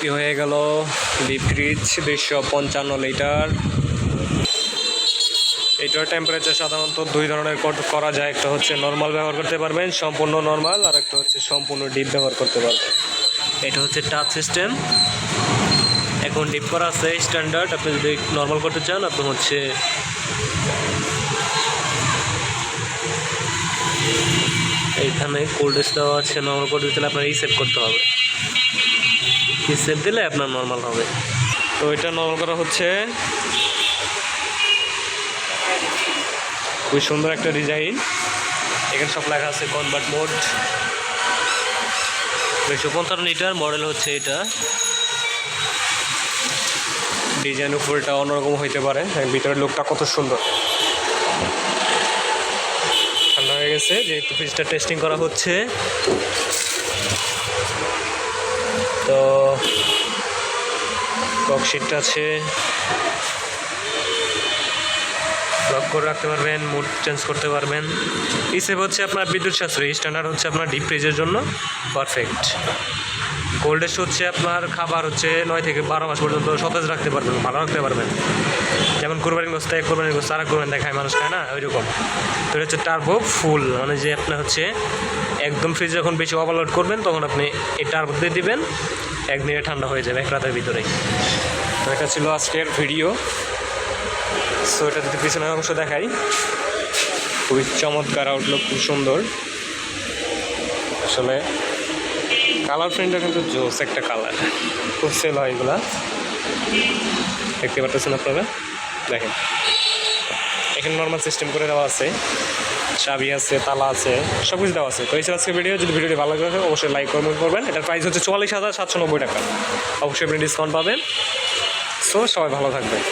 কি হয়ে গেল। ফ্রিজ দুইশো পঞ্চান্ন লিটার এটার টেম্পারেচার সাধারণত দুই ধরনের কর- যায়। একটা হচ্ছে নর্মাল ব্যবহার করতে পারবেন, সম্পূর্ণ নর্মাল আর একটা হচ্ছে সম্পূর্ণ ডিপ ব্যবহার করতে পারবেন। এটা হচ্ছে টাচ সিস্টেম এখন ডিপ করা আছে স্ট্যান্ডার্ড আপনি যদি নর্মাল করতে চান, আপনি হচ্ছে এইখানে কোল্ড ড্রেস দেওয়া আছে নর্মাল করতে চাইলে আপনার সেভ করতে হবে। সেভ দিলে আপনার নর্মাল হবে। তো এটা নর্মাল করা হচ্ছে। খুবই সুন্দর একটা ডিজাইন এখানে সব লেখা আছে কনভার্ট মোড দুইশো পঞ্চান্ন লিটার মডেল হচ্ছে এটা। ডিজাইন উপরটা অন্যরকম হইতে পারে। ভিতরের লুকটা কত সুন্দর। ঠান্ডা হয়ে গেছে, যেহেতু ফ্রিজটা টেস্টিং করা হচ্ছে তো ককশিটটা আছে। লক করে রাখতে পারবেন মুড চেঞ্জ করতে পারবেন। ইসেভ হচ্ছে আপনার বিদ্যুৎ সাশ্রয়ী স্ট্যান্ডার্ড হচ্ছে আপনার ডিপ ফ্রিজের জন্য। পারফেক্ট কোল্ডেস্ট হচ্ছে আপনার খাবার হচ্ছে নয় থেকে বারো মাস পর্যন্ত সতেজ রাখতে পারবেন, ভালো রাখতে পারবেন। যেমন কোরবানির গোস্ত, এক কোরবানির গোস্ত আর কোরবানি দেখায় মানুষ খায় না? ওই রকম তো এটা হচ্ছে টার্বো ফুল মানে যে আপনার হচ্ছে একদম ফ্রিজ যখন বেশি ওভারলোড করবেন, তখন আপনি এই টার্বো দিয়ে দিবেন। একদিনে ঠান্ডা হয়ে যাবে, এক রাতের ভিতরেই। তো এটা ছিল আজকের ভিডিও। সো এটা যদি পিছনের অংশ দেখাই, খুবই চমৎকার আউটলুক খুব সুন্দর। আসলে কালার প্রিন্টটা কিন্তু জোস একটা কালার খুব সেল হয় এগুলা। দেখতে পাচ্ছেন আপনারা? দেখেন। এখানে নর্মাল সিস্টেম করে দেওয়া আছে। চাবি আছে, তালা আছে সব কিছু দেওয়া আছে। তো এই আজকে ভিডিও যদি ভিডিওটি ভালো লাগে, অবশ্যই লাইক কমেন্ট করবেন। এটার প্রাইস হচ্ছে চুয়াল্লিশ হাজার সাতশো নব্বই টাকা। অবশ্যই আপনি ডিসকাউন্ট পাবেন। সো সবাই ভালো থাকবেন।